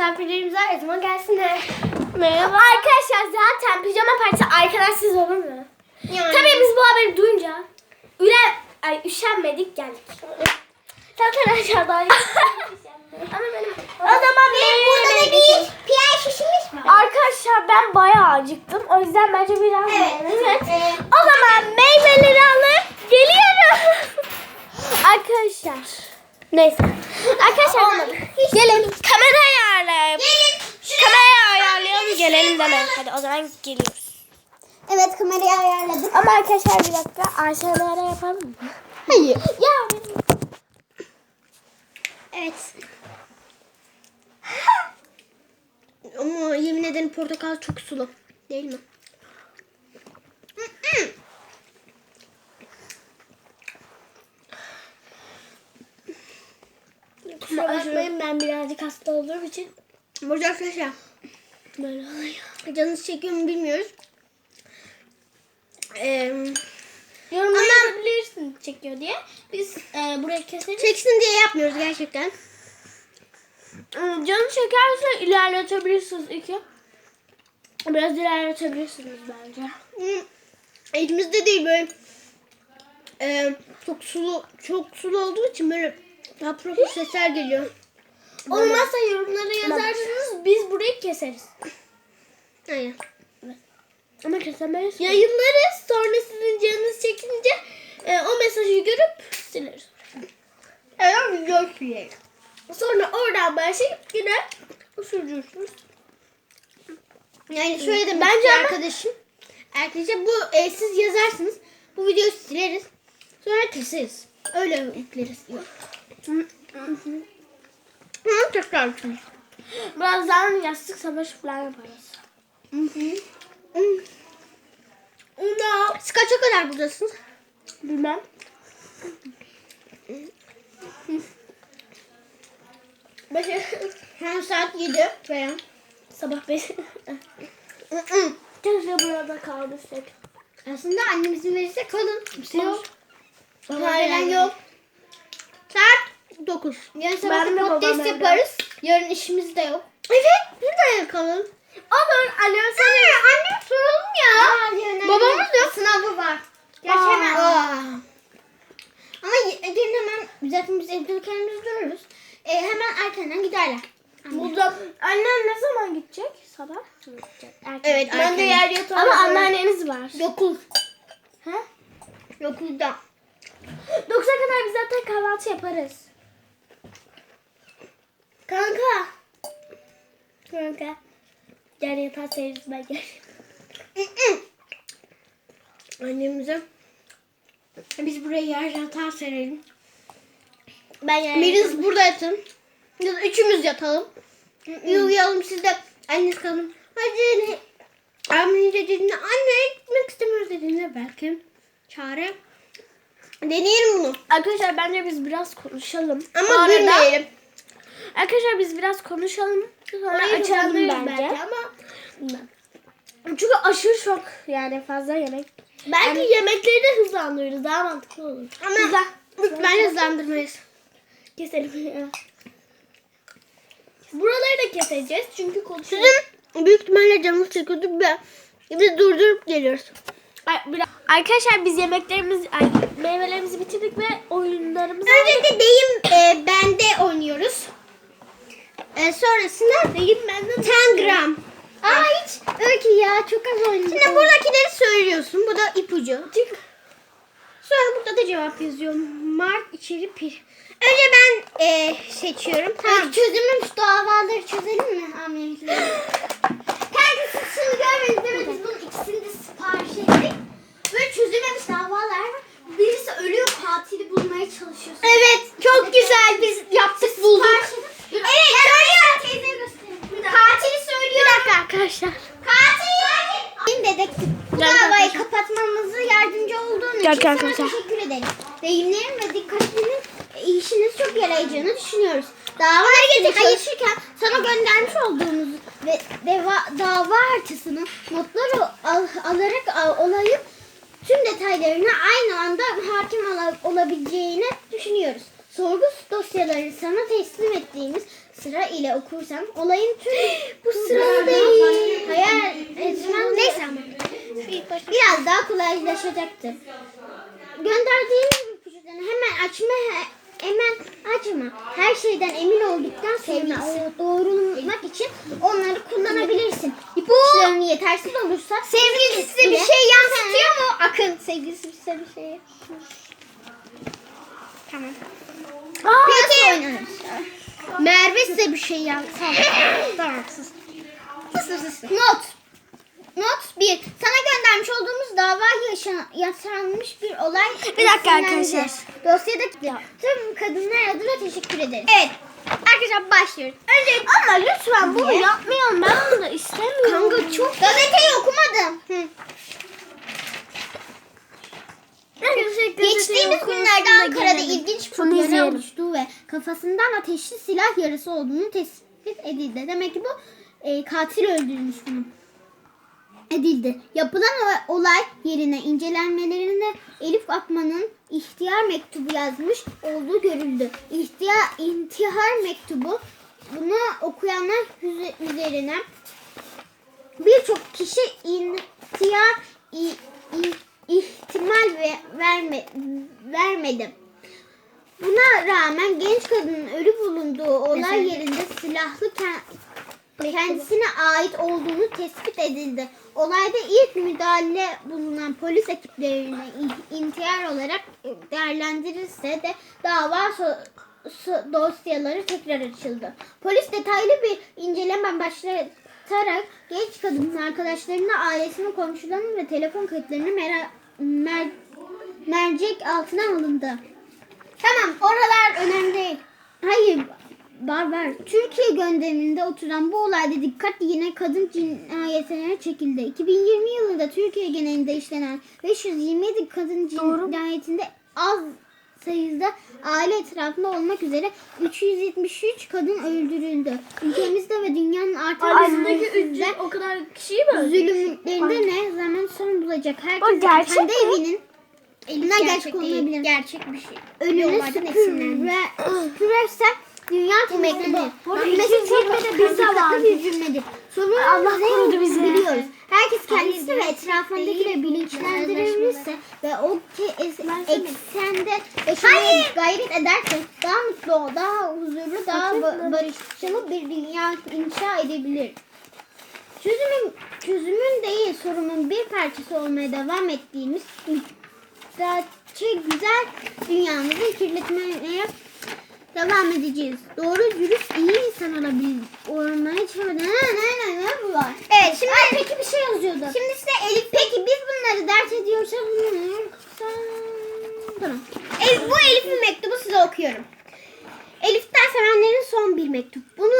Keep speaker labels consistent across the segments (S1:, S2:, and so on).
S1: misafirlerimiz var. O zaman gelsinler.
S2: Merhaba.
S1: Arkadaşlar zaten pijama partisi arkadaşsız olur mu? Tabii biz bu haberi duyunca üle, ay, üşenmedik geldik. Zaten aşağıdan Ama benim o zaman benim burada da bir piyay şişimiz var. Arkadaşlar ben bayağı acıktım. O yüzden bence biraz evet. O zaman meyveleri alıp geliyorum. Arkadaşlar. Neyse. Arkadaşlar gelin kamera ayarlayalım. Kamerayı ayarlayalım gelelim deme. Hadi o zaman geliyoruz.
S2: Evet kamerayı ayarladım.
S1: Ama arkadaşlar bir dakika aşağılara yapalım mı?
S2: Hayır.
S1: Ya
S2: Evet. Ama yemin ederim portakal çok sulu. Değil mi?
S1: Kusura bakmayın ben birazcık hasta olduğum için
S2: Burada arkadaşlar
S1: böyle oluyor.
S2: canınız çekiyor mu bilmiyoruz. Ee,
S1: Yorumlara yazabilirsin çekiyor diye. Biz e, burayı keseriz.
S2: çeksin diye yapmıyoruz gerçekten.
S1: Canı çekerse ilerletebilirsiniz iki. Biraz ilerletebilirsiniz bence.
S2: Hmm, Elimizde değil böyle ee, çok sulu çok sulu olduğu için böyle daha profil sesler geliyor.
S1: Olmazsa yorumlara yazarsınız biz burayı keseriz.
S2: Aynen.
S1: Ama kesemeyiz. Yayınlarız sonra sizin canınız çekince e, o mesajı görüp sileriz.
S2: Evet, video
S1: Sonra oradan başlayıp yine sürdürürsünüz.
S2: Yani şöyle de
S1: Bence
S2: arkadaşım. Arkadaşlar bu e, siz yazarsınız. Bu videoyu sileriz. Sonra keseriz. Öyle yükleriz. Yok. Tekrar açın.
S1: Birazdan yastık savaşı falan yaparız. Una
S2: Siz kaça kadar buradasınız?
S1: bilmem. Beşe,
S2: Hem saat 7 veya.
S1: sabah beş. Keşke burada kalmıştık.
S2: Aslında annem izin verirse kalın. Kimse yok. Baba
S1: hayır.
S2: yok. Saat 9. Yarın sabah
S1: Ben
S2: podcast yaparız. Yarın işimiz de yok. Evet. Burada yakalım.
S1: Olur
S2: Anne,
S1: sana.
S2: annem soralım ya. Babamız yok. Sınavı var. Gerçi
S1: Aa.
S2: hemen. Ama yarın hemen zaten biz evde kendimiz dururuz. E, hemen erkenden giderler.
S1: Burada annen ne zaman gidecek? Sabah mı gidecek? Erken.
S2: Evet,
S1: Ben de yer yatağı Ama anneanneniz var.
S2: 9.
S1: He?
S2: 9'da.
S1: 9'a kadar biz zaten kahvaltı yaparız. Kanka. Kanka. Yer yatağı severiz ben gel.
S2: Annemize biz buraya yer yatağı serelim.
S1: Ben yer
S2: Biriniz burada yatın. Ya da üçümüz yatalım. Uyuyalım siz de anneniz kalın. Hadi ne? Amin dediğinde anne gitmek istemiyoruz dediğinde belki çare. Deneyelim bunu.
S1: Arkadaşlar bence biz biraz konuşalım.
S2: Ama gülmeyelim.
S1: Arkadaşlar biz biraz konuşalım. Sonra
S2: Orayı
S1: açalım bence.
S2: belki ama
S1: Çünkü aşırı çok yani fazla yemek. Belki yemekleri de hızlandırırız. Daha mantıklı olur.
S2: Ama
S1: Güzel.
S2: ben hızlandırmayız.
S1: Keselim. Buraları da keseceğiz çünkü konuşuyoruz.
S2: Sizin büyük ihtimalle canınız çekiyordu. Ben, biz durdurup geliyoruz.
S1: Ay, biraz- Arkadaşlar biz yemeklerimizi, ay, meyvelerimizi bitirdik ve oyunlarımızı
S2: Öncelikle deyim e, bende oynuyoruz. E, sonrasında
S1: Deyim benden
S2: 10 gram. Aa hiç öyle ki ya çok az oynadım. Şimdi buradakileri söylüyorsun. Bu da ipucu. Sonra burada da cevap yazıyor. Mart içeri pir. Önce ben e, seçiyorum. Tamam. Çözülmemiş davaları çözelim mi? Amin. Kanka siz şunu görmediniz değil mi? Biz bunun ikisini de sipariş ettik. Böyle çözülmemiş davalar var. Birisi ölüyor katili bulmaya çalışıyorsun. Evet çok güzel biz yaptık bulduk. Evet söylüyor. Teyzeye göstereyim. Katili söylüyor. Bir dakika arkadaşlar. Katil. Benim dedektif. Bu davayı kapatmamızı yardımcı olduğun
S1: Gel
S2: için sana
S1: arkadaşlar.
S2: teşekkür ederim. Deyimlerin ve dikkatinin işiniz çok yarayacağını düşünüyoruz. Dava hareketi çalışırken sana göndermiş olduğumuz ve deva, dava haritasını notları al, alarak al, olayın tüm detaylarını aynı anda hakim ola- olabileceğini düşünüyoruz. Sorgu dosyaları sana teslim ettiğimiz sıra ile okursan olayın tüm bu sıralı değil. Hayal etmem neyse ama. Biraz daha kolaylaşacaktır. Gönderdiğim ipuçlarını hemen açma he- hemen açma. Her şeyden emin olduktan sonra o doğrulamak için onları kullanabilirsin. İpuçların yetersiz olursa sevgilisi bir şey yansıtıyor mu? Akın sevgilisi size bir şey Tamam. Peki. Merve size bir şey yansıtıyor. tamam sus. Sus sus. Not. Not 1. Sana göndermiş olduğumuz dava yaşa- yaşanmış bir olay.
S1: Bir dakika arkadaşlar.
S2: Dosyadaki tüm kadınlar adına teşekkür ederiz. Evet. Arkadaşlar başlıyoruz. Önce
S1: Ama lütfen bunu
S2: Niye?
S1: yapmayalım. Ben bunu istemiyorum.
S2: Kanka çok gazeteyi okumadım. Hı. Geçtiğimiz günlerde Ankara'da ilginç
S1: Şunu
S2: yara
S1: izleyelim.
S2: oluştuğu ve kafasından ateşli silah yarası olduğunu tespit edildi. Demek ki bu e, katil öldürmüş bunu. Edildi. Yapılan olay yerine incelenmelerinde Elif Akman'ın ihtiyar mektubu yazmış olduğu görüldü. İhtiyar, intihar mektubu bunu okuyanlar üze- üzerine birçok kişi intihar ihtimal ve verme, vermedi. Buna rağmen genç kadının ölü bulunduğu olay yerinde silahlı ke- kendisine ait olduğunu tespit edildi. Olayda ilk müdahale bulunan polis ekiplerine in- intihar olarak değerlendirilse de dava dosyaları tekrar açıldı. Polis detaylı bir inceleme başlatarak genç kadının arkadaşlarını, ailesinin, komşularının ve telefon kayıtlarını mera- mer- mercek altına alındı. Tamam oralar önemli değil. Hayır var. Türkiye gönderiminde oturan bu olayda dikkat yine kadın cinayetine çekildi. 2020 yılında Türkiye genelinde işlenen 527 kadın cinayetinde az sayıda aile etrafında olmak üzere 373 kadın öldürüldü. Ülkemizde ve dünyanın artan
S1: Ailesindeki
S2: üzerinde
S1: 300 o kadar kişiyi mi öldürdü?
S2: zulümlerinde ne zaman son bulacak? Herkes kendi
S1: mi?
S2: evinin elinden gerçek olmayabilir.
S3: Gerçek bir şey.
S2: Önüne süpürme, süpürürse dünya temizlenir. Mesela çok
S1: pizza vardı.
S2: bir cümledir. Sorunun
S1: Allah korudu bizi.
S2: biliyoruz. Herkes kendisi ve etrafındakileri bilinçlendirilmişse ve o eksende yaşamaya gayret ederse daha mutlu, daha huzurlu, daha ba- barışçıl bir dünya inşa edebilir. Çözümün, çözümün değil sorunun bir parçası olmaya devam ettiğimiz müddetçe güzel dünyamızı kirletmeye devam edeceğiz. Doğru dürüst iyi insan olabilir. Olmaya çalışmadan. Ne ne ne ne bu var? Evet şimdi peki bir şey yazıyordu. Şimdi size Elif peki biz bunları dert ediyorsa bunu Tamam. Elif, bu Elif'in mektubu size okuyorum. Elif'ten sevenlerin son bir mektup. Bunu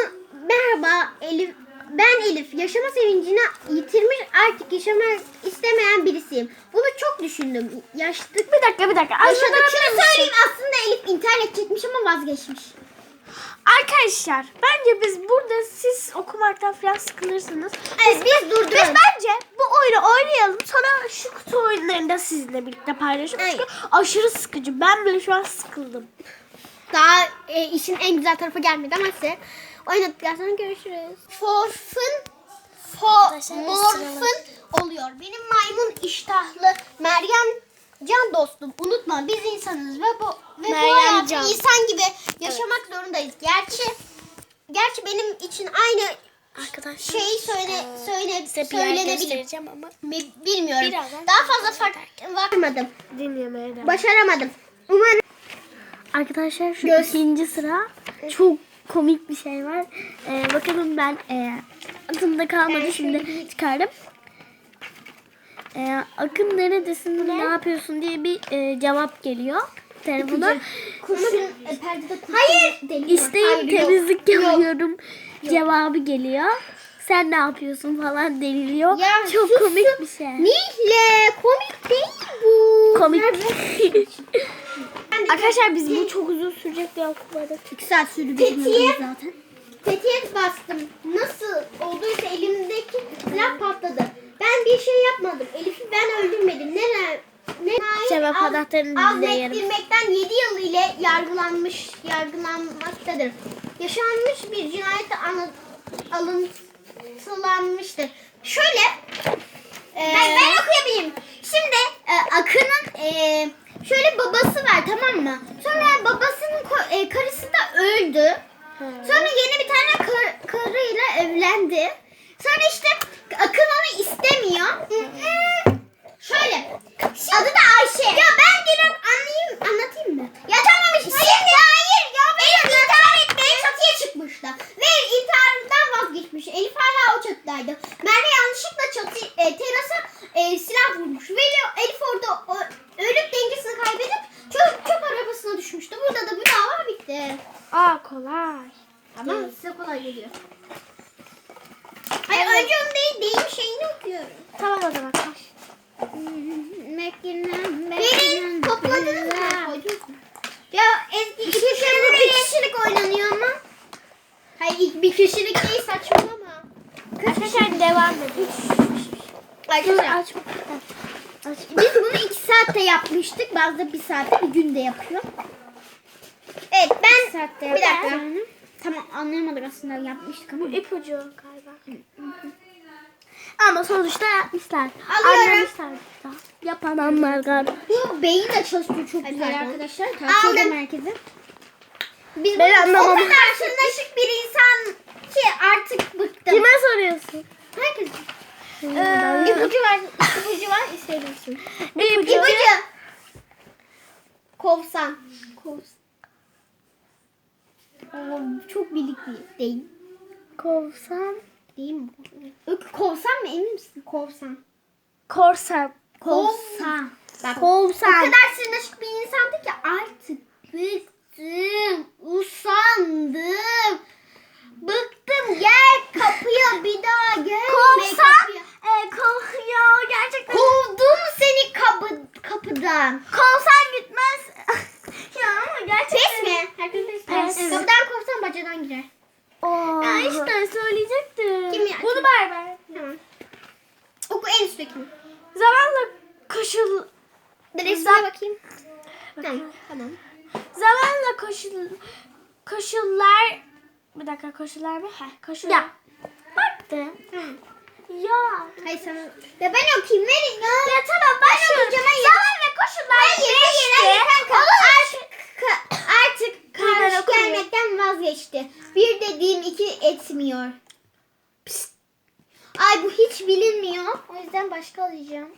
S2: merhaba Elif. Ben Elif. Yaşama sevincini yitirmiş artık yaşamak istemeyen birisiyim. Bunu çok düşündüm. Yaşlı
S1: Bir dakika bir dakika.
S2: Şunu söyleyeyim aslında Elif internet çekmiş ama vazgeçmiş.
S1: Arkadaşlar bence biz burada siz okumaktan falan sıkılırsınız.
S2: Evet biz durduralım.
S1: Biz bence bu oyunu oynayalım. Sonra şu kutu oyunlarını da sizinle birlikte paylaşalım. Çünkü aşırı sıkıcı. Ben bile şu an sıkıldım.
S2: Daha e, işin en güzel tarafı gelmedi ama size oynadıktan sonra görüşürüz. Forfun fo,
S1: Arkadaşlar, biz
S2: morfun oluyor. Benim maymun iştahlı Meryem can dostum. Unutma biz insanız ve bu ve bu
S1: Meryem
S2: hayatı
S1: Can.
S2: insan gibi yaşamak zorundayız. Gerçi gerçi benim için aynı
S1: Arkadaşlar
S2: şeyi söyle söyle
S1: size
S2: söylenebilir.
S1: ama
S2: Mi- Bilmiyorum.
S1: Birazdan
S2: Daha fazla fark varmadım.
S1: dinlemeye devam.
S2: Başaramadım. Umarım
S1: Arkadaşlar şu
S2: Göz-
S1: ikinci sıra çok komik bir şey var. Ee, bakalım ben e, aklımda kalmadı şimdi çıkardım. Ee, Akın neredesin ne? yapıyorsun diye bir e, cevap geliyor telefona.
S2: kurşun e, perdede kurşun Hayır.
S1: İsteyin temizlik yapıyorum cevabı geliyor. Sen ne yapıyorsun falan deniliyor.
S2: Ya
S1: çok
S2: sus,
S1: komik bir şey.
S2: Nihle komik değil bu.
S1: Komik. Arkadaşlar biz bu çok uzun sürecek diye okumadık.
S2: 2 saat sürdü Tetiğe, zaten. Tetiğe bastım. Nasıl olduysa elimdeki silah patladı. Ben bir şey yapmadım. Elif'i ben öldürmedim. Neden
S1: Cevap anahtarını bize yarım.
S2: Azmettirmekten 7 yıl ile yargılanmış, yargılanmaktadır. Yaşanmış bir cinayete anı, alıntılanmıştır. Şöyle, ben, ben okuyabilirim. Şimdi e, Akın'ın e, şöyle babası var tamam mı? Sonra babasının e, karısı da öldü. Sonra yeni bir tane kar- karıyla evlendi. Sonra işte Akın onu istemiyor. Şöyle. Adı da Ayşe. Ya ben direkt anlayayım, anlatayım mı? Ya tamam işte. Hayır, hayır ya. Elif intihar etmeye çatıya çıkmıştı. Ve intiharından vazgeçmiş. Elif hala o çatıdaydı. Merve yanlışlıkla çatı, e, terasa e, silah vurmuş. Ve Elif orada o, ölüp dengesini kaybedip çöp, çöp arabasına düşmüştü. Burada da bu dava bitti.
S1: Aa kolay.
S2: Ama size kolay geliyor. Hayır önce onu değil, deyim şeyini okuyorum.
S1: Tamam o zaman
S2: topladınız mı? Koydunuz mu? Ya iki kişilik, bir kişilik oynanıyor ama. Hayır bir kişilik değil saçmalama.
S1: Arkadaşlar devam edin.
S2: Arkadaşlar
S1: aç.
S2: Biz bunu iki saatte yapmıştık. Bazı bir saatte bir günde yapıyor. Evet ben
S1: saatte
S2: bir dakika. Tamam anlayamadık aslında yapmıştık ama.
S1: Bu ipucu galiba. Ama sonuçta yapmışlar.
S2: Alıyorum.
S1: Anlamışlar da. Yapanlar galiba.
S2: Bu beyin de çalışıyor çok güzel arkadaşlar. Tavsiye ederim herkese. Biz
S1: Ben anlamam.
S2: o kadar sırnaşık bir insan ki artık bıktım.
S1: Kime soruyorsun?
S2: Herkes.
S1: Ee,
S2: İpucu var. İpucu var isteyebilirsin.
S1: İpucu.
S2: İpucu. Kovsan. Kovsan. Oo, çok birlikte değil.
S1: Kovsan.
S2: Değil mi? Öykü kovsan mı emin misin? Kovsan.
S1: Korsan.
S2: Kovsan. Bak, o
S1: Kovsan.
S2: kadar sırnaşık bir insandı ki artık bıktım, usandım. Bıktım gel kapıya bir daha gelme
S1: Kovsan.
S2: kapıya.
S1: E, kov, ya gerçekten.
S2: Kovdum seni kapı, kapıdan.
S1: Kovsan gitmez. ya ama gerçekten.
S2: Pes mi? Herkes pes mi?
S1: Pes.
S2: Evet. Kapıdan kovsan bacadan girer.
S1: Oo. Ya işte söyleyecektim.
S2: Kim ya?
S1: Bunu
S2: Kim?
S1: ver ver.
S2: Tamam. Oku en üsttekini.
S1: Zamanla koşul...
S2: Bir resme bakayım. Tamam. Tamam.
S1: Zamanla koşul... Koşullar... Bir dakika koşullar mı? Heh koşullar. Ya. Baktım.
S2: Tamam.
S1: Ya.
S2: Ben okuyayım verin ya.
S1: Ya tamam başlıyorum.
S2: okuyacağım, hayır.
S1: Zaman ve koşullar
S2: Hayır hayır hayır kanka. Artık, artık karşı gelmekten vazgeçti. Bir dediğim iki etmiyor. Psst. Ay bu hiç bilinmiyor. O yüzden başka alacağım.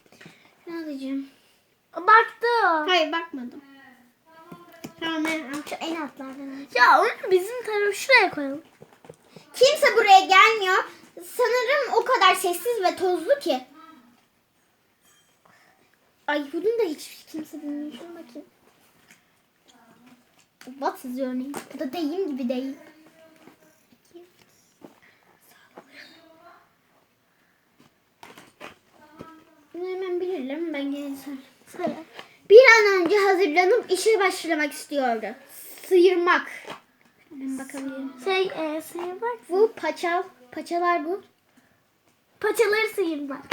S2: Ne alacağım?
S1: Baktım.
S2: Hayır bakmadım. Tamam ben şu en altlardan.
S1: Ya onu bizim tarafı şuraya koyalım.
S2: Kimse buraya gelmiyor. Sanırım o kadar sessiz ve tozlu ki. Ay bunun da hiç kimse bilmiyor. Şuna bakayım. What is your name? Bu da deyim gibi değil. Bunu hemen bilirler Ben.
S1: Söyle.
S2: Bir an önce hazırlanıp işe başlamak istiyordu. Sıyırmak. Ben bakabilirim.
S1: Şey e, sıyırmak.
S2: Bu paçal. Paçalar bu.
S1: Paçaları sıyırmak.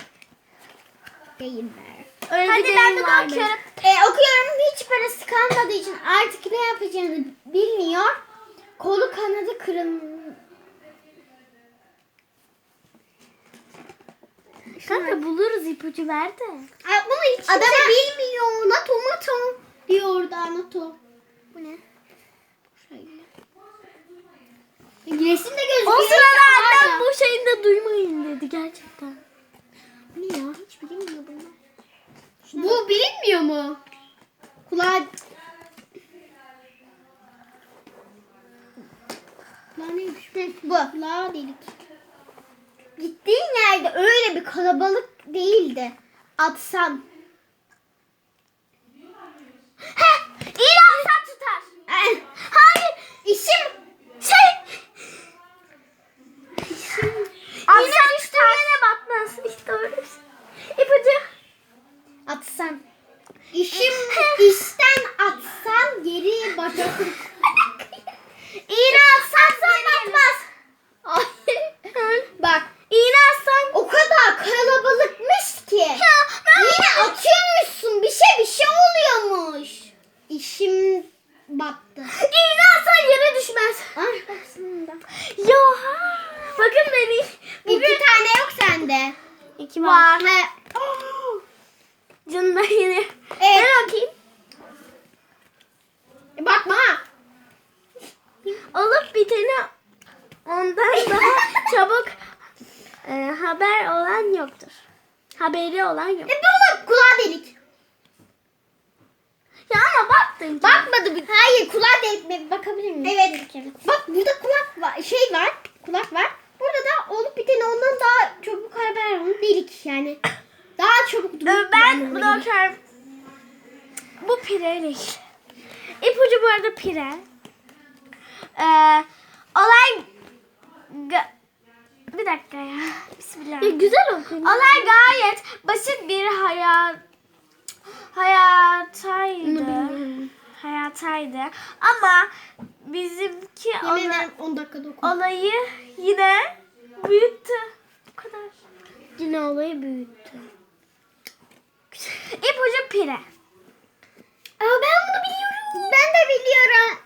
S2: Deyimler.
S1: Öyle Hadi ben de okuyorum.
S2: E, okuyorum hiç parası kalmadığı için artık ne yapacağını bilmiyor. Kolu kanadı kırın.
S1: Kanka buluruz ipucu ver de.
S2: Ay, bunu hiç Adam bilmiyor. Nato mato diyor orada Nato. Bu ne? Şöyle. Resim de gözüküyor.
S1: O sırada annem bu şeyini de duymayın dedi gerçekten.
S2: Bu ne ya? Hiç bilinmiyor bunlar. Bu bilinmiyor mu? Kulağı... Kulağı neymiş? bu. Kulağı delik. Gittiğin yerde öyle bir kalabalık değildi. Atsan.
S1: Heh! İlan tutar. Hayır.
S2: İşim.
S1: Şey.
S2: Yine
S1: Yine üstüne batmaz. İşte öyle bir şey. İpucu.
S2: Atsan. İşim işten atsan geri başlasın.
S1: İğne atsan geri
S2: batmaz. Hayır. Bak
S1: İğne atsan.
S2: o kadar kalabalıkmış ki.
S1: Ya ben
S2: Yine Şimdi battı.
S1: İğne atsan yere düşmez.
S2: Arkasında.
S1: Ya. Bakın beni.
S2: İki tane yok sende.
S1: İki var.
S2: He.
S1: Canına yine.
S2: Evet.
S1: Ben okuyayım.
S2: E, Bakma. ha.
S1: Olup biteni ondan daha çabuk e, haber olan yoktur. Haberi olan yok.
S2: E bu kulağı delik.
S1: Ya ama baktın.
S2: Bakmadı bir. Hayır kulağı delik mi? Bakabilir miyim? Evet. Bak burada kulak var. Şey var. Kulak var. Burada da olup biteni ondan daha çabuk haber olan delik yani. Daha çabuk
S1: Ee, Ben okuyorum. Bu ilgili. İpucu bu arada pire. Ee, olay bir dakika ya. Bismillah.
S2: güzel okuyun.
S1: Olay gayet basit bir hayat hayataydı. Hayataydı. Ama bizimki
S2: Yemin
S1: ola-
S2: ederim 10 dakikada oku.
S1: olayı yine büyüttü. Bu kadar. Yine olayı büyüttü. İpucu pire.
S2: Aa, ben bunu biliyorum. Ben de biliyorum.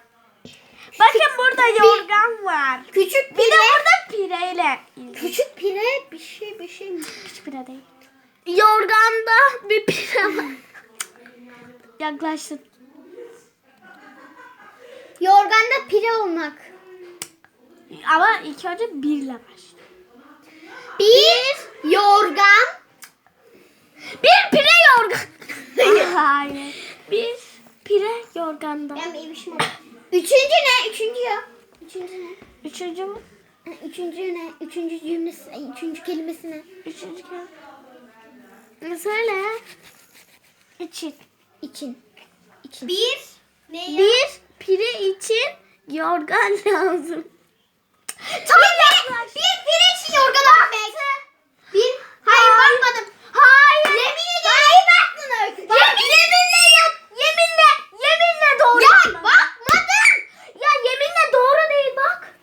S1: Bakın burada yorgan var.
S2: Küçük
S1: Bir
S2: pire.
S1: de burada pireyle.
S2: Küçük pire bir şey bir şey?
S1: Küçük pire değil. Yorganda bir pire var. Yaklaştın.
S2: Yorganda pire olmak.
S1: Ama ilk önce birle başla.
S2: Bir yorgan.
S1: Bir pire yorgan. Hayır. Bir pire yorganda.
S2: Ben meyvişim Üçüncü ne? Üçüncü ya. Üçüncü ne?
S1: Üçüncü mü?
S2: Üçüncü ne? Üçüncü cümlesi, üçüncü kelimesi ne?
S1: Üçüncü kere. Ne söyle? İçin.
S2: İçin. İçin. Bir. Ne
S1: Bir pire için yorgan lazım.
S2: Tam bir, bir pire için yorgan örmek. Bir. Hayır
S1: Hayır.
S2: bakmadım.
S1: Hayır.
S2: Yemin ederim. Hayır baktın öykü.
S1: Yemin, yeminle yap. Yeminle. Yeminle doğru.
S2: Ya
S1: yapma.
S2: bakmadım.
S1: Ya yeminle doğru değil bak.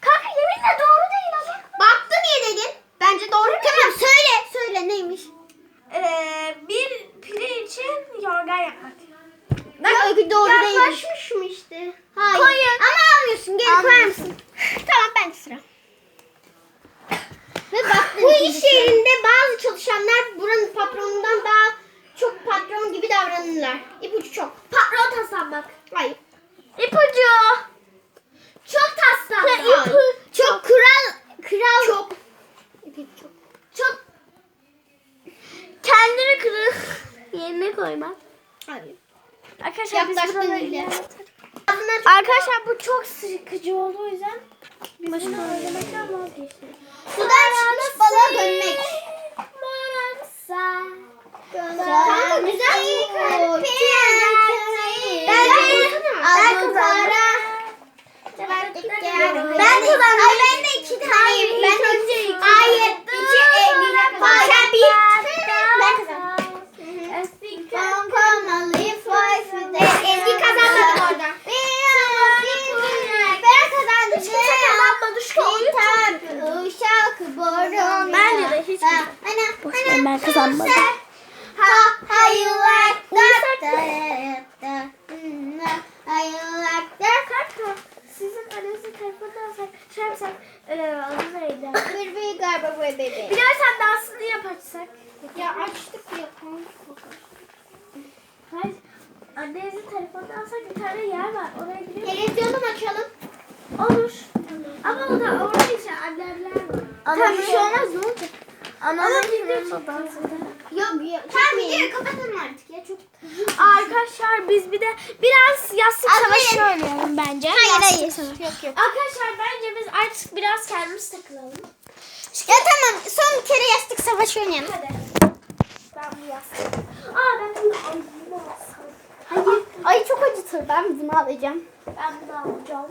S1: Kanka yeminle doğru değil ama.
S2: Baktı niye dedin? Bence doğru Tamam söyle. Söyle neymiş?
S1: Ee, bir pire için yorgan yapmak.
S2: Bak öykü doğru değil.
S1: Yaklaşmışım işte.
S2: Hayır.
S1: Koyun.
S2: Ama almıyorsun. Geri koyar mısın? tamam ben sıra. Ve bak bu iş yerinde bazı çalışanlar buranın patronundan daha çok patron gibi davranırlar. İpucu çok.
S1: Patron taslanmak.
S2: Hayır.
S1: İpucu. Çok taslanmak.
S2: Hayır. Çok kral kral çok. İpucu çok.
S1: Çok. Kendini kırık yerine koymak.
S2: Hayır.
S1: Arkadaşlar biz
S2: Yaklaştın
S1: buraları
S2: bile. Ağzından çok-
S1: Arkadaşlar bu çok sıkıcı oldu o yüzden biz bunu oynamaktan vazgeçtik.
S2: Sudan çıkmış balığa dönmek. Kanka güzel yıkarım. Ben kızara. Ben kazandım. Hayır ben de iki tane.
S1: Hayır,
S2: ben
S1: ilk
S2: de
S1: önce iki.
S2: Hayır. İki güzel Hayır sen bir. Ben kazandım a live life with Evet, Ezgi kazanmadı orada. Ben kazandım.
S1: Hiç kimse kazanmadı, şu oyun çok
S2: Borun.
S1: Bence de hiç
S2: Ana,
S1: Boş ver, ben kazanmadım.
S2: Ha, like that?
S1: Kanka sizin telefonunu alsak, şey yapsak, eee adı neydi?
S2: Bir bir galiba bu bebe.
S1: Bir de sen dansını yapacak.
S2: Ya açtık ya kanka.
S1: Hayır. Annenizin telefonunu alsak bir tane yer var. Oraya gidelim.
S2: Televizyonu açalım?
S1: Olur. Ama o da orada işte annemler var.
S2: Tamam, bir şey olmaz,
S1: ne olacak? Anamın dans eder.
S2: Yok yok. Tamam videoyu kapatalım artık ya çok.
S1: Arkadaşlar biz bir de biraz yastık savaşı oynayalım bence.
S2: Hayır hayır. Yok yok.
S1: Arkadaşlar bence biz artık biraz kendimiz takılalım.
S2: Ya tamam son kere yastık savaşı oynayalım.
S1: Hadi. Ben bu yastık. Aa ben bunu alsam.
S2: Hayır. Ay çok acıtır ben bunu alacağım.
S1: Ben bunu alacağım.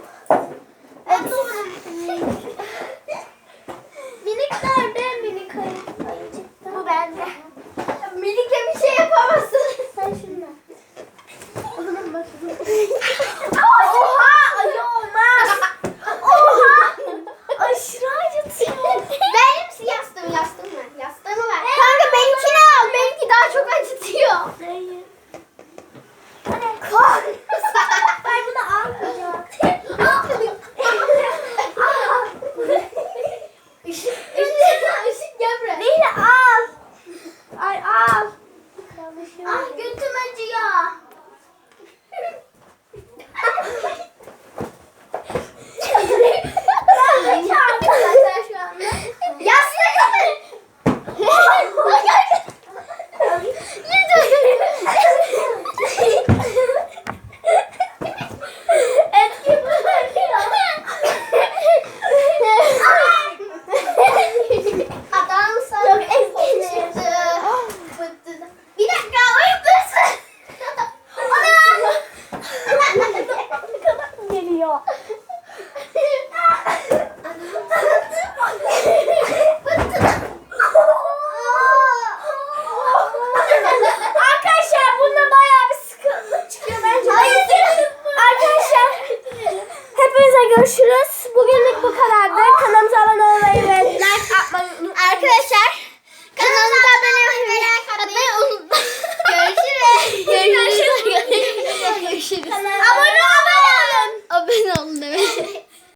S2: Evet.
S1: Minik nerede? Minik ayı. Ayıcıkta. Bu bende.
S2: Melike bir şey yapamazsın.
S1: Sen şunu. O zaman başlayalım.